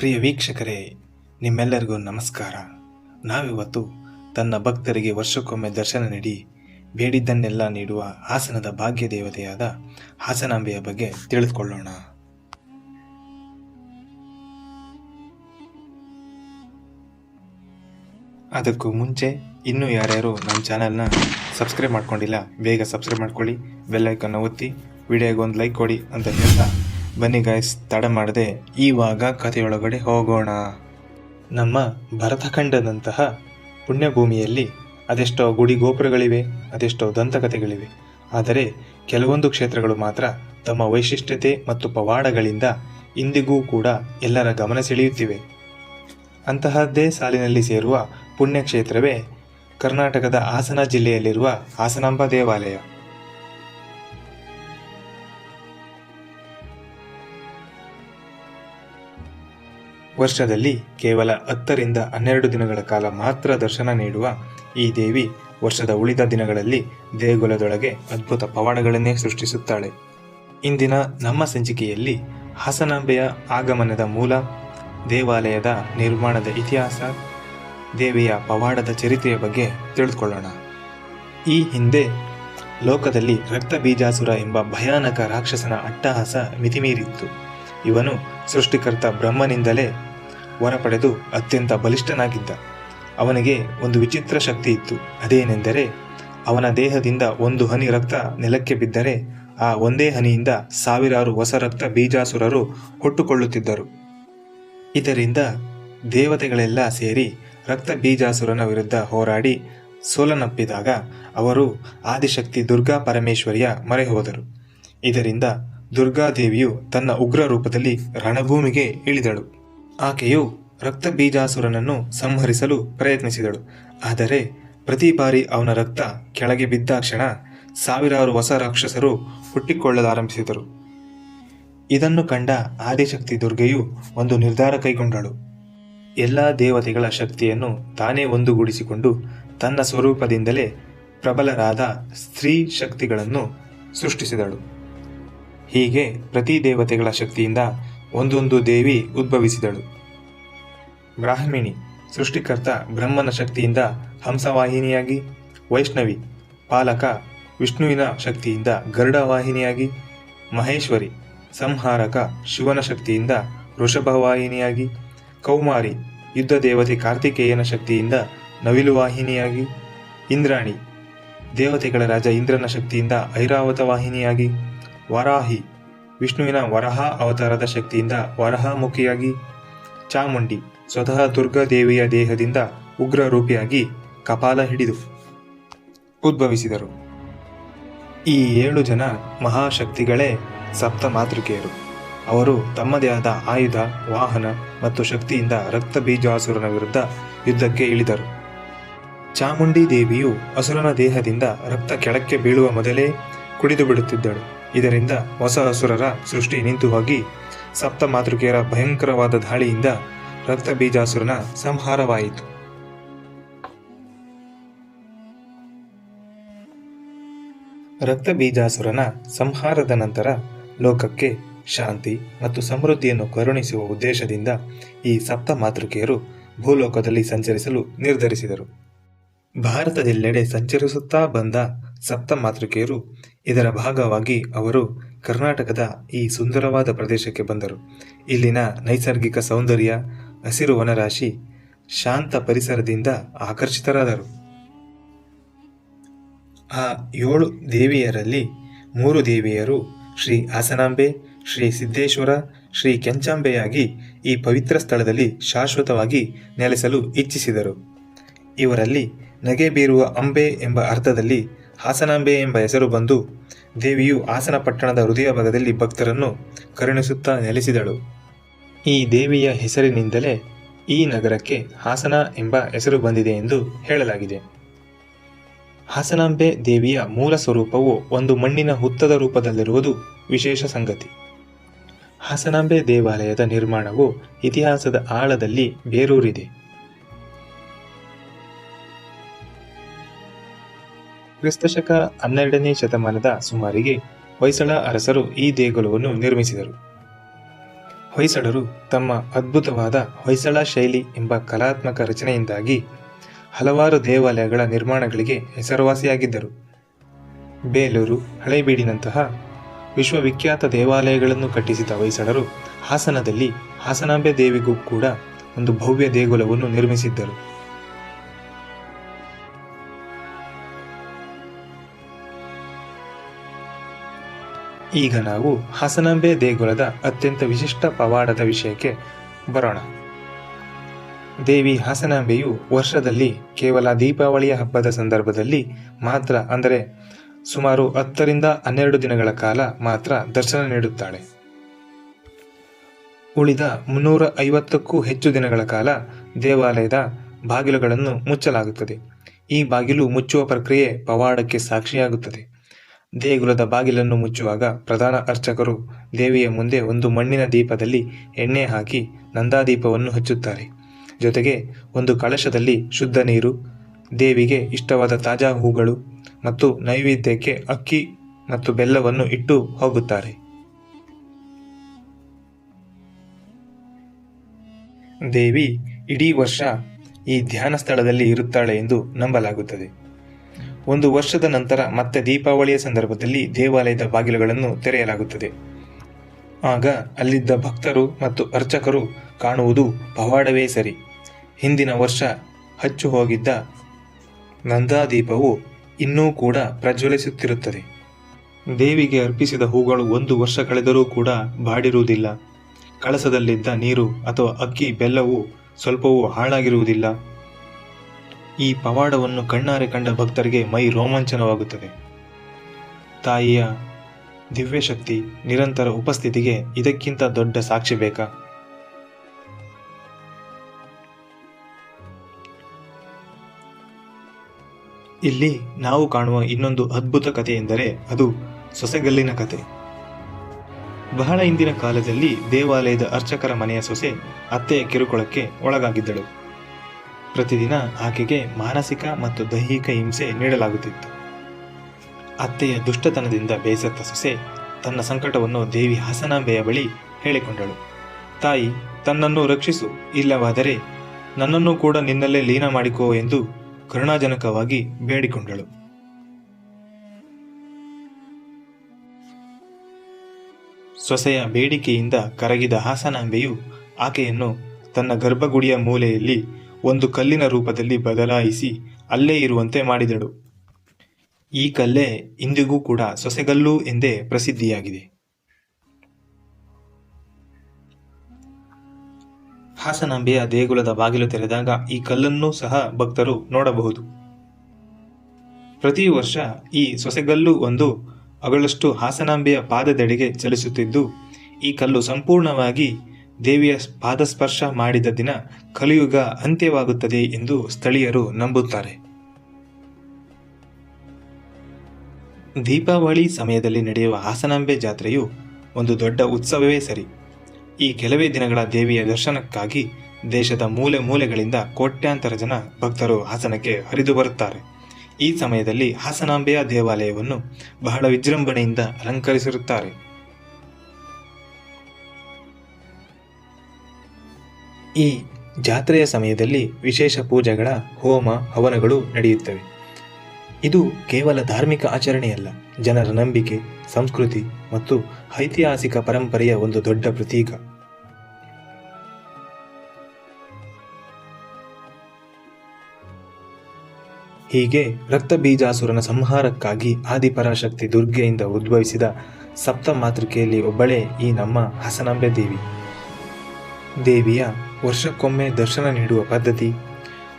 ಪ್ರಿಯ ವೀಕ್ಷಕರೇ, ನಿಮ್ಮೆಲ್ಲರಿಗೂ ನಮಸ್ಕಾರ. ನಾವಿವತ್ತು ತನ್ನ ಭಕ್ತರಿಗೆ ವರ್ಷಕ್ಕೊಮ್ಮೆ ದರ್ಶನ ನೀಡಿ ಬೇಡಿದ್ದನ್ನೆಲ್ಲ ನೀಡುವ ಹಾಸನದ ಭಾಗ್ಯ ದೇವತೆಯಾದ ಹಾಸನಾಂಬೆಯ ಬಗ್ಗೆ ತಿಳಿದುಕೊಳ್ಳೋಣ. ಅದಕ್ಕೂ ಮುಂಚೆ ಇನ್ನೂ ಯಾರ್ಯಾರು ನಮ್ಮ ಚಾನಲ್ನ ಸಬ್ಸ್ಕ್ರೈಬ್ ಮಾಡ್ಕೊಂಡಿಲ್ಲ, ಬೇಗ ಸಬ್ಸ್ಕ್ರೈಬ್ ಮಾಡ್ಕೊಳ್ಳಿ ಬೆಲ್ಲೈಕನ್ನು ಒತ್ತಿ ವಿಡಿಯೋಗೆ ಒಂದು ಲೈಕ್ ಕೊಡಿ ಅಂತ ಹೇಳ್ತಾ ಬನ್ನಿ ಗಾಯ್ಸ್ ತಡ ಮಾಡದೆ ಈವಾಗ ಕಥೆಯೊಳಗಡೆ ಹೋಗೋಣ. ನಮ್ಮ ಭರತಖಂಡದಂತಹ ಪುಣ್ಯಭೂಮಿಯಲ್ಲಿ ಅದೆಷ್ಟೋ ಗುಡಿ ಗೋಪುರಗಳಿವೆ, ಅದೆಷ್ಟೋ ದಂತಕಥೆಗಳಿವೆ. ಆದರೆ ಕೆಲವೊಂದು ಕ್ಷೇತ್ರಗಳು ಮಾತ್ರ ತಮ್ಮ ವೈಶಿಷ್ಟ್ಯತೆ ಮತ್ತು ಪವಾಡಗಳಿಂದ ಇಂದಿಗೂ ಕೂಡ ಎಲ್ಲರ ಗಮನ ಸೆಳೆಯುತ್ತಿವೆ. ಅಂತಹದ್ದೇ ಸಾಲಿನಲ್ಲಿ ಸೇರುವ ಪುಣ್ಯಕ್ಷೇತ್ರವೇ ಕರ್ನಾಟಕದ ಹಾಸನ ಜಿಲ್ಲೆಯಲ್ಲಿರುವ ಹಾಸನಾಂಬ ದೇವಾಲಯ. ವರ್ಷದಲ್ಲಿ ಕೇವಲ ಹತ್ತರಿಂದ ಹನ್ನೆರಡು ದಿನಗಳ ಕಾಲ ಮಾತ್ರ ದರ್ಶನ ನೀಡುವ ಈ ದೇವಿ ವರ್ಷದ ಉಳಿದ ದಿನಗಳಲ್ಲಿ ದೇಗುಲದೊಳಗೆ ಅದ್ಭುತ ಪವಾಡಗಳನ್ನೇ ಸೃಷ್ಟಿಸುತ್ತಾಳೆ. ಇಂದಿನ ನಮ್ಮ ಸಂಚಿಕೆಯಲ್ಲಿ ಹಾಸನಾಂಬೆಯ ಆಗಮನದ ಮೂಲ, ದೇವಾಲಯದ ನಿರ್ಮಾಣದ ಇತಿಹಾಸ, ದೇವಿಯ ಪವಾಡದ ಚರಿತ್ರೆಯ ಬಗ್ಗೆ ತಿಳಿದುಕೊಳ್ಳೋಣ. ಈ ಹಿಂದೆ ಲೋಕದಲ್ಲಿ ರಕ್ತ ಬೀಜಾಸುರ ಎಂಬ ಭಯಾನಕ ರಾಕ್ಷಸನ ಅಟ್ಟಹಾಸ ಮಿತಿಮೀರಿತ್ತು. ಇವನು ಸೃಷ್ಟಿಕರ್ತ ಬ್ರಹ್ಮನಿಂದಲೇ ವರ ಪಡೆದು ಅತ್ಯಂತ ಬಲಿಷ್ಠನಾಗಿದ್ದ. ಅವನಿಗೆ ಒಂದು ವಿಚಿತ್ರ ಶಕ್ತಿ ಇತ್ತು. ಅದೇನೆಂದರೆ, ಅವನ ದೇಹದಿಂದ ಒಂದು ಹನಿ ರಕ್ತ ನೆಲಕ್ಕೆ ಬಿದ್ದರೆ, ಆ ಒಂದೇ ಹನಿಯಿಂದ ಸಾವಿರಾರು ಹೊಸ ರಕ್ತ ಬೀಜಾಸುರರು ಹುಟ್ಟುಕೊಳ್ಳುತ್ತಿದ್ದರು. ಇದರಿಂದ ದೇವತೆಗಳೆಲ್ಲ ಸೇರಿ ರಕ್ತ ಬೀಜಾಸುರನ ವಿರುದ್ಧ ಹೋರಾಡಿ ಸೋಲನಪ್ಪಿದಾಗ ಅವರು ಆದಿಶಕ್ತಿ ದುರ್ಗಾ ಪರಮೇಶ್ವರಿಯ ಮೊರೆ ಹೋದರು. ಇದರಿಂದ ದುರ್ಗಾದೇವಿಯು ತನ್ನ ಉಗ್ರ ರೂಪದಲ್ಲಿ ರಣಭೂಮಿಗೆ ಇಳಿದಳು. ಆಕೆಯು ರಕ್ತ ಬೀಜಾಸುರನನ್ನು ಸಂಹರಿಸಲು ಪ್ರಯತ್ನಿಸಿದಳು. ಆದರೆ ಪ್ರತಿ ಬಾರಿ ಅವನ ರಕ್ತ ಕೆಳಗೆ ಬಿದ್ದಾಕ್ಷಣ ಸಾವಿರಾರು ಹೊಸ ರಾಕ್ಷಸರು ಹುಟ್ಟಿಕೊಳ್ಳಲಾರಂಭಿಸಿದರು. ಇದನ್ನು ಕಂಡ ಆದಿಶಕ್ತಿ ದುರ್ಗೆಯು ಒಂದು ನಿರ್ಧಾರ ಕೈಗೊಂಡಳು. ಎಲ್ಲ ದೇವತೆಗಳ ಶಕ್ತಿಯನ್ನು ತಾನೇ ಒಂದುಗೂಡಿಸಿಕೊಂಡು ತನ್ನ ಸ್ವರೂಪದಿಂದಲೇ ಪ್ರಬಲರಾದ ಸ್ತ್ರೀ ಶಕ್ತಿಗಳನ್ನು ಸೃಷ್ಟಿಸಿದಳು. ಹೀಗೆ ಪ್ರತಿ ದೇವತೆಗಳ ಶಕ್ತಿಯಿಂದ ಒಂದೊಂದು ದೇವಿ ಉದ್ಭವಿಸಿದಳು. ಬ್ರಾಹ್ಮಿಣಿ, ಸೃಷ್ಟಿಕರ್ತ ಬ್ರಹ್ಮನ ಶಕ್ತಿಯಿಂದ ಹಂಸವಾಹಿನಿಯಾಗಿ, ವೈಷ್ಣವಿ, ಪಾಲಕ ವಿಷ್ಣುವಿನ ಶಕ್ತಿಯಿಂದ ಗರುಡ ವಾಹಿನಿಯಾಗಿ ಮಹೇಶ್ವರಿ, ಸಂಹಾರಕ ಶಿವನ ಶಕ್ತಿಯಿಂದ ವೃಷಭವಾಹಿನಿಯಾಗಿ, ಕೌಮಾರಿ ಯುದ್ಧ ದೇವತೆ ಕಾರ್ತಿಕೇಯನ ಶಕ್ತಿಯಿಂದ ನವಿಲು ವಾಹಿನಿಯಾಗಿ ಇಂದ್ರಾಣಿ, ದೇವತೆಗಳ ರಾಜ ಇಂದ್ರನ ಶಕ್ತಿಯಿಂದ ಐರಾವತ ವಾಹಿನಿಯಾಗಿ ವರಾಹಿ ವಿಷ್ಣುವಿನ ವರಹ ಅವತಾರದ ಶಕ್ತಿಯಿಂದ ವರಹಮುಖಿಯಾಗಿ ಚಾಮುಂಡಿ ಸ್ವತಃ ದುರ್ಗಾದೇವಿಯ ದೇಹದಿಂದ ಉಗ್ರ ರೂಪಿಯಾಗಿ ಕಪಾಲ ಹಿಡಿದು ಉದ್ಭವಿಸಿದರು. ಈ ಏಳು ಜನ ಮಹಾಶಕ್ತಿಗಳೇ ಸಪ್ತ ಮಾತೃಕೆಯರು. ಅವರು ತಮ್ಮದೇ ಆದ ಆಯುಧ, ವಾಹನ ಮತ್ತು ಶಕ್ತಿಯಿಂದ ರಕ್ತ ಬೀಜಾಸುರನ ವಿರುದ್ಧ ಯುದ್ಧಕ್ಕೆ ಇಳಿದರು. ಚಾಮುಂಡಿ ದೇವಿಯು ಅಸುರನ ದೇಹದಿಂದ ರಕ್ತ ಕೆಳಕ್ಕೆ ಬೀಳುವ ಮೊದಲೇ ಕುಡಿದು ಬಿಡುತ್ತಿದ್ದಳು. ಇದರಿಂದ ಹೊಸ ಅಸುರರ ಸೃಷ್ಟಿ ನಿಂತು ಹೋಗಿ ಸಪ್ತ ಮಾತೃಕೆಯರ ಭಯಂಕರವಾದ ದಾಳಿಯಿಂದ ರಕ್ತ ಬೀಜಾಸುರನ ಸಂಹಾರವಾಯಿತು. ರಕ್ತ ಬೀಜಾಸುರನ ಸಂಹಾರದ ನಂತರ ಲೋಕಕ್ಕೆ ಶಾಂತಿ ಮತ್ತು ಸಮೃದ್ಧಿಯನ್ನು ಕರುಣಿಸುವ ಉದ್ದೇಶದಿಂದ ಈ ಸಪ್ತ ಮಾತೃಕೆಯರು ಭೂಲೋಕದಲ್ಲಿ ಸಂಚರಿಸಲು ನಿರ್ಧರಿಸಿದರು. ಭಾರತದೆಲ್ಲೆಡೆ ಸಂಚರಿಸುತ್ತಾ ಬಂದ ಸಪ್ತ ಮಾತೃಕೆಯರು. ಇದರ ಭಾಗವಾಗಿ ಅವರು ಕರ್ನಾಟಕದ ಈ ಸುಂದರವಾದ ಪ್ರದೇಶಕ್ಕೆ ಬಂದರು. ಇಲ್ಲಿನ ನೈಸರ್ಗಿಕ ಸೌಂದರ್ಯ, ಹಸಿರು ವನರಾಶಿ, ಶಾಂತ ಪರಿಸರದಿಂದ ಆಕರ್ಷಿತರಾದರು. ಆ ಏಳು ದೇವಿಯರಲ್ಲಿ ಮೂರು ದೇವಿಯರು ಶ್ರೀ ಹಾಸನಾಂಬೆ, ಶ್ರೀ ಸಿದ್ದೇಶ್ವರ, ಶ್ರೀ ಕೆಂಚಾಂಬೆಯಾಗಿ ಈ ಪವಿತ್ರ ಸ್ಥಳದಲ್ಲಿ ಶಾಶ್ವತವಾಗಿ ನೆಲೆಸಲು ಇಚ್ಛಿಸಿದರು. ಇವರಲ್ಲಿ ನಗೆ ಬೀರುವ ಅಂಬೆ ಎಂಬ ಅರ್ಥದಲ್ಲಿ ಹಾಸನಾಂಬೆ ಎಂಬ ಹೆಸರು ಬಂದು ದೇವಿಯು ಹಾಸನ ಪಟ್ಟಣದ ಹೃದಯ ಭಾಗದಲ್ಲಿ ಭಕ್ತರನ್ನು ಕರುಣಿಸುತ್ತಾ ನೆಲೆಸಿದಳು. ಈ ದೇವಿಯ ಹೆಸರಿನಿಂದಲೇ ಈ ನಗರಕ್ಕೆ ಹಾಸನ ಎಂಬ ಹೆಸರು ಬಂದಿದೆ ಎಂದು ಹೇಳಲಾಗಿದೆ. ಹಾಸನಾಂಬೆ ದೇವಿಯ ಮೂಲ ಸ್ವರೂಪವು ಒಂದು ಮಣ್ಣಿನ ಹುತ್ತದ ರೂಪದಲ್ಲಿರುವುದು ವಿಶೇಷ ಸಂಗತಿ. ಹಾಸನಾಂಬೆ ದೇವಾಲಯದ ನಿರ್ಮಾಣವು ಇತಿಹಾಸದ ಆಳದಲ್ಲಿ ಬೇರೂರಿದೆ. ಕ್ರಿಸ್ತಶಕ ಹನ್ನೆರಡನೇ ಶತಮಾನದ ಸುಮಾರಿಗೆ ಹೊಯ್ಸಳ ಅರಸರು ಈ ದೇಗುಲವನ್ನು ನಿರ್ಮಿಸಿದರು. ಹೊಯ್ಸಳರು ತಮ್ಮ ಅದ್ಭುತವಾದ ಹೊಯ್ಸಳ ಶೈಲಿ ಎಂಬ ಕಲಾತ್ಮಕ ರಚನೆಯಿಂದಾಗಿ ಹಲವಾರು ದೇವಾಲಯಗಳ ನಿರ್ಮಾಣಗಳಿಗೆ ಹೆಸರುವಾಸಿಯಾಗಿದ್ದರು. ಬೇಲೂರು, ಹಳೇಬೀಡಿನಂತಹ ವಿಶ್ವವಿಖ್ಯಾತ ದೇವಾಲಯಗಳನ್ನು ಕಟ್ಟಿಸಿದ ಹೊಯ್ಸಳರು ಹಾಸನದಲ್ಲಿ ಹಾಸನಾಂಬೆ ದೇವಿಗೂ ಕೂಡ ಒಂದು ಭವ್ಯ ದೇಗುಲವನ್ನು ನಿರ್ಮಿಸಿದ್ದರು. ಈಗ ನಾವು ಹಾಸನಾಂಬೆ ದೇಗುಲದ ಅತ್ಯಂತ ವಿಶಿಷ್ಟ ಪವಾಡದ ವಿಷಯಕ್ಕೆ ಬರೋಣ. ದೇವಿ ಹಾಸನಾಂಬೆಯು ವರ್ಷದಲ್ಲಿ ಕೇವಲ ದೀಪಾವಳಿಯ ಹಬ್ಬದ ಸಂದರ್ಭದಲ್ಲಿ ಮಾತ್ರ ಅಂದರೆ ಸುಮಾರು ಹತ್ತರಿಂದ ಹನ್ನೆರಡು ದಿನಗಳ ಕಾಲ ಮಾತ್ರ ದರ್ಶನ ನೀಡುತ್ತಾಳೆ. ಉಳಿದ ಮುನ್ನೂರ ಐವತ್ತಕ್ಕೂ ಹೆಚ್ಚು ದಿನಗಳ ಕಾಲ ದೇವಾಲಯದ ಬಾಗಿಲುಗಳನ್ನು ಮುಚ್ಚಲಾಗುತ್ತದೆ. ಈ ಬಾಗಿಲು ಮುಚ್ಚುವ ಪ್ರಕ್ರಿಯೆ ಪವಾಡಕ್ಕೆ ಸಾಕ್ಷಿಯಾಗುತ್ತದೆ. ದೇಗುಲದ ಬಾಗಿಲನ್ನು ಮುಚ್ಚುವಾಗ ಪ್ರಧಾನ ಅರ್ಚಕರು ದೇವಿಯ ಮುಂದೆ ಒಂದು ಮಣ್ಣಿನ ದೀಪದಲ್ಲಿ ಎಣ್ಣೆ ಹಾಕಿ ನಂದಾದೀಪವನ್ನು ಹಚ್ಚುತ್ತಾರೆ. ಜೊತೆಗೆ ಒಂದು ಕಳಶದಲ್ಲಿ ಶುದ್ಧ ನೀರು, ದೇವಿಗೆ ಇಷ್ಟವಾದ ತಾಜಾ ಹೂಗಳು ಮತ್ತು ನೈವೇದ್ಯಕ್ಕೆ ಅಕ್ಕಿ ಮತ್ತು ಬೆಲ್ಲವನ್ನು ಇಟ್ಟು ಹೋಗುತ್ತಾರೆ. ದೇವಿ ಇಡೀ ವರ್ಷ ಈ ಧ್ಯಾನ ಸ್ಥಳದಲ್ಲಿ ಇರುತ್ತಾಳೆ ಎಂದು ನಂಬಲಾಗುತ್ತದೆ. ಒಂದು ವರ್ಷದ ನಂತರ ಮತ್ತೆ ದೀಪಾವಳಿಯ ಸಂದರ್ಭದಲ್ಲಿ ದೇವಾಲಯದ ಬಾಗಿಲುಗಳನ್ನು ತೆರೆಯಲಾಗುತ್ತದೆ. ಆಗ ಅಲ್ಲಿದ್ದ ಭಕ್ತರು ಮತ್ತು ಅರ್ಚಕರು ಕಾಣುವುದು ಪವಾಡವೇ ಸರಿ. ಹಿಂದಿನ ವರ್ಷ ಹಚ್ಚು ಹೋಗಿದ್ದ ನಂದಾದೀಪವು ಇನ್ನೂ ಕೂಡ ಪ್ರಜ್ವಲಿಸುತ್ತಿರುತ್ತದೆ. ದೇವಿಗೆ ಅರ್ಪಿಸಿದ ಹೂಗಳು ಒಂದು ವರ್ಷ ಕಳೆದರೂ ಕೂಡ ಬಾಡಿರುವುದಿಲ್ಲ. ಕಳಸದಲ್ಲಿದ್ದ ನೀರು ಅಥವಾ ಅಕ್ಕಿ ಬೆಲ್ಲವು ಸ್ವಲ್ಪವೂ ಹಾಳಾಗಿರುವುದಿಲ್ಲ. ಈ ಪವಾಡವನ್ನು ಕಣ್ಣಾರೆ ಕಂಡ ಭಕ್ತರಿಗೆ ಮೈ ರೋಮಾಂಚನವಾಗುತ್ತದೆ. ತಾಯಿಯ ದಿವ್ಯಶಕ್ತಿ ನಿರಂತರ ಉಪಸ್ಥಿತಿಗೆ ಇದಕ್ಕಿಂತ ದೊಡ್ಡ ಸಾಕ್ಷಿ ಬೇಕಾ? ಇಲ್ಲಿ ನಾವು ಕಾಣುವ ಇನ್ನೊಂದು ಅದ್ಭುತ ಕಥೆ ಎಂದರೆ ಅದು ಸೊಸೆಗಲ್ಲಿನ ಕತೆ ಬಹಳ ಹಿಂದಿನ ಕಾಲದಲ್ಲಿ ದೇವಾಲಯದ ಅರ್ಚಕರ ಮನೆಯ ಸೊಸೆ ಅತ್ತೆಯ ಕಿರುಕುಳಕ್ಕೆ ಒಳಗಾಗಿದ್ದಳು. ಪ್ರತಿದಿನ ಆಕೆಗೆ ಮಾನಸಿಕ ಮತ್ತು ದೈಹಿಕ ಹಿಂಸೆ ನೀಡಲಾಗುತ್ತಿತ್ತು. ಅತ್ತೆಯ ದುಷ್ಟತನದಿಂದ ಬೇಸತ್ತ ಸೊಸೆ ತನ್ನ ಸಂಕಟವನ್ನು ದೇವಿ ಹಾಸನಾಂಬೆಯ ಬಳಿ ಹೇಳಿಕೊಂಡಳು. ತಾಯಿ, ತನ್ನನ್ನು ರಕ್ಷಿಸು, ಇಲ್ಲವಾದರೆ ನನ್ನನ್ನು ಕೂಡ ನಿನ್ನಲ್ಲೇ ಲೀನ ಮಾಡಿಕೋ ಎಂದು ಕರುಣಾಜನಕವಾಗಿ ಬೇಡಿಕೊಂಡಳು. ಸೊಸೆಯ ಬೇಡಿಕೆಯಿಂದ ಕರಗಿದ ಹಾಸನಾಂಬೆಯು ಆಕೆಯನ್ನು ತನ್ನ ಗರ್ಭಗುಡಿಯ ಮೂಲೆಯಲ್ಲಿ ಒಂದು ಕಲ್ಲಿನ ರೂಪದಲ್ಲಿ ಬದಲಾಯಿಸಿ ಅಲ್ಲೇ ಇರುವಂತೆ ಮಾಡಿದಳು. ಈ ಕಲ್ಲೇ ಇಂದಿಗೂ ಕೂಡ ಸೊಸೆಗಲ್ಲು ಎಂದೇ ಪ್ರಸಿದ್ಧಿಯಾಗಿದೆ. ಹಾಸನಾಂಬೆಯ ದೇಗುಲದ ಬಾಗಿಲು ತೆರೆದಾಗ ಈ ಕಲ್ಲನ್ನು ಸಹ ಭಕ್ತರು ನೋಡಬಹುದು. ಪ್ರತಿ ವರ್ಷ ಈ ಸೊಸೆಗಲ್ಲು ಒಂದು ಅಗಳಷ್ಟು ಹಾಸನಾಂಬೆಯ ಪಾದದೆಡೆಗೆ ಚಲಿಸುತ್ತಿದ್ದು, ಈ ಕಲ್ಲು ಸಂಪೂರ್ಣವಾಗಿ ದೇವಿಯ ಪಾದಸ್ಪರ್ಶ ಮಾಡಿದ ದಿನ ಕಲಿಯುಗ ಅಂತ್ಯವಾಗುತ್ತದೆ ಎಂದು ಸ್ಥಳೀಯರು ನಂಬುತ್ತಾರೆ. ದೀಪಾವಳಿ ಸಮಯದಲ್ಲಿ ನಡೆಯುವ ಹಾಸನಾಂಬೆ ಜಾತ್ರೆಯು ಒಂದು ದೊಡ್ಡ ಉತ್ಸವವೇ ಸರಿ. ಈ ಕೆಲವೇ ದಿನಗಳ ದೇವಿಯ ದರ್ಶನಕ್ಕಾಗಿ ದೇಶದ ಮೂಲೆ ಮೂಲೆಗಳಿಂದ ಕೋಟ್ಯಾಂತರ ಜನ ಭಕ್ತರು ಹಾಸನಕ್ಕೆ ಹರಿದು ಬರುತ್ತಾರೆ. ಈ ಸಮಯದಲ್ಲಿ ಹಾಸನಾಂಬೆಯ ದೇವಾಲಯವನ್ನು ಬಹಳ ವಿಜೃಂಭಣೆಯಿಂದ ಅಲಂಕರಿಸಿರುತ್ತಾರೆ. ಈ ಜಾತ್ರೆಯ ಸಮಯದಲ್ಲಿ ವಿಶೇಷ ಪೂಜೆಗಳ ಹೋಮ ಹವನಗಳು ನಡೆಯುತ್ತವೆ. ಇದು ಕೇವಲ ಧಾರ್ಮಿಕ ಆಚರಣೆಯಲ್ಲ ಜನರ ನಂಬಿಕೆ, ಸಂಸ್ಕೃತಿ ಮತ್ತು ಐತಿಹಾಸಿಕ ಪರಂಪರೆಯ ಒಂದು ದೊಡ್ಡ ಪ್ರತೀಕ. ಹೀಗೆ ರಕ್ತಬೀಜಾಸುರನ ಸಂಹಾರಕ್ಕಾಗಿ ಆದಿಪರಾಶಕ್ತಿ ದುರ್ಗೆಯಿಂದ ಉದ್ಭವಿಸಿದ ಸಪ್ತ ಮಾತೃಕೆಯಲ್ಲಿ ಒಬ್ಬಳೇ ಈ ನಮ್ಮ ಹಸನಾಂಬೆ ದೇವಿ. ದೇವಿಯ ವರ್ಷಕ್ಕೊಮ್ಮೆ ದರ್ಶನ ನೀಡುವ ಪದ್ಧತಿ.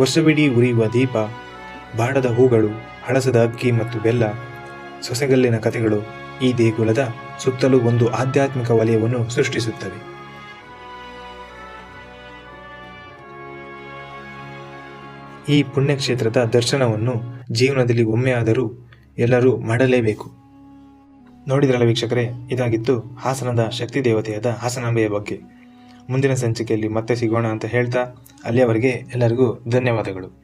ವರ್ಷವಿಡೀ ಉರಿಯುವ ದೀಪ, ಬಾಡದ ಹೂಗಳು ಹಳಸದ ಅಕ್ಕಿ ಮತ್ತು ಬೆಲ್ಲ, ಸೊಸೆಗಲ್ಲಿನ ಕಥೆಗಳು ಈ ದೇಗುಲದ ಸುತ್ತಲೂ ಒಂದು ಆಧ್ಯಾತ್ಮಿಕ ವಲಯವನ್ನು ಸೃಷ್ಟಿಸುತ್ತವೆ. ಈ ಪುಣ್ಯಕ್ಷೇತ್ರದ ದರ್ಶನವನ್ನು ಜೀವನದಲ್ಲಿ ಒಮ್ಮೆಯಾದರೂ ಎಲ್ಲರೂ ಮಾಡಲೇಬೇಕು. ನೋಡಿದ್ರಲ್ಲ ವೀಕ್ಷಕರೇ, ಇದಾಗಿತ್ತು ಹಾಸನದ ಶಕ್ತಿ ದೇವತೆಯಾದ ಹಾಸನಾಂಬೆಯ ಬಗ್ಗೆ. ಮುಂದಿನ ಸಂಚಿಕೆಯಲ್ಲಿ ಮತ್ತೆ ಸಿಗೋಣ ಅಂತ ಹೇಳ್ತಾ ಅಲ್ಲಿಯವರೆಗೆ ಎಲ್ಲರಿಗೂ ಧನ್ಯವಾದಗಳು.